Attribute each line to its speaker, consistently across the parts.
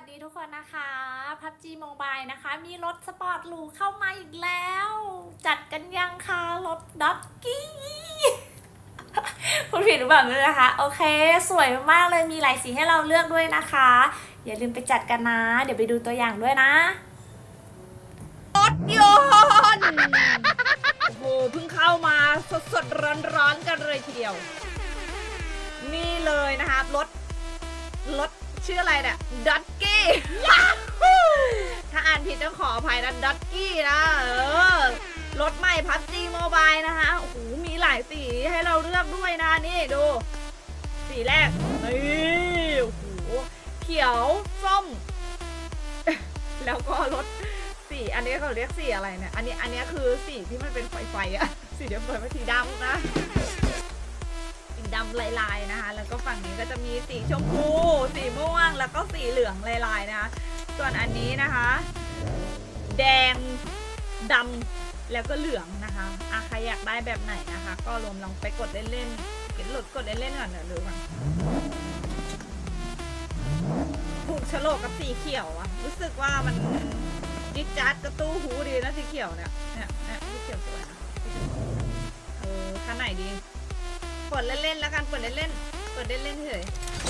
Speaker 1: วัสดีทุกคนนะคะพับจีโมบายนะคะ มีรถสปอร์ตหรูเข้ามาอีกแล้ว จัดกันยังคะรถด็อกกี้ คุณผิดหรือเปล่าไม่รู้นะคะ โอเค สวยมากเลยมีหลายสีให้เราเลือกด้วยนะคะ อย่าลืมไปจัดกันนะ เดี๋ยวไปดูตัวอย่างด้วยนะ
Speaker 2: รถยนต์โอ้โหเพิ่งเข้ามาสดสดร้อนร้อนๆกันเลยทีเดียว นี่เลยนะครับรถรถ ชื่ออะไรเนี่ยดัตกี้ ถ้าอ่านผิดต้องขออภัยนะดัตกี้นะ เออ รถใหม่พับจีโมบายนะคะ โอ้โห มีหลายสีให้เราเลือกด้วยนะ นี่ดู สีแรก นี่โอ้โห เขียว ส้ม แล้วก็รถสีอันนี้เขาเรียกสีอะไรเนี่ย อันนี้ อันนี้คือสีที่มันเป็นไฟไฟอะสีเดียวเปิดมาสีดำนะ สีดำลายๆนะคะ แล้วก็ฝั่งนี้ก็จะมีสีชมพู แล้วก็สีเหลืองลายๆนะคะ ส่วนอันนี้นะคะ แดงดำแล้วก็เหลืองนะคะอะใครอยากได้แบบไหนนะคะ ก็รวมลองไปกดเล่นๆกดหลุดกดเล่นๆก่อนเดี๋ยวดูก่อนถูกโฉลกกับสีเขียวอะรู้สึกว่ามันจิ๊ดจัดกระตู้หูดีนะสีเขียวเนี่ยเนี่ยเนี่ยสีเขียวสวยนะเออคันไหนดีเปิดเล่นๆแล้วกันเปิดเล่นๆ ปิดเล่นๆเฉย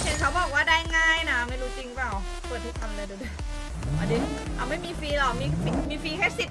Speaker 2: เห็นเขาบอกว่าได้ง่ายนะ ไม่รู้จริงเปล่า เปิดทุกคำเลยดูดิเอาดิเอาไม่มีฟรีหรอ มีมีฟรีแค่สิบ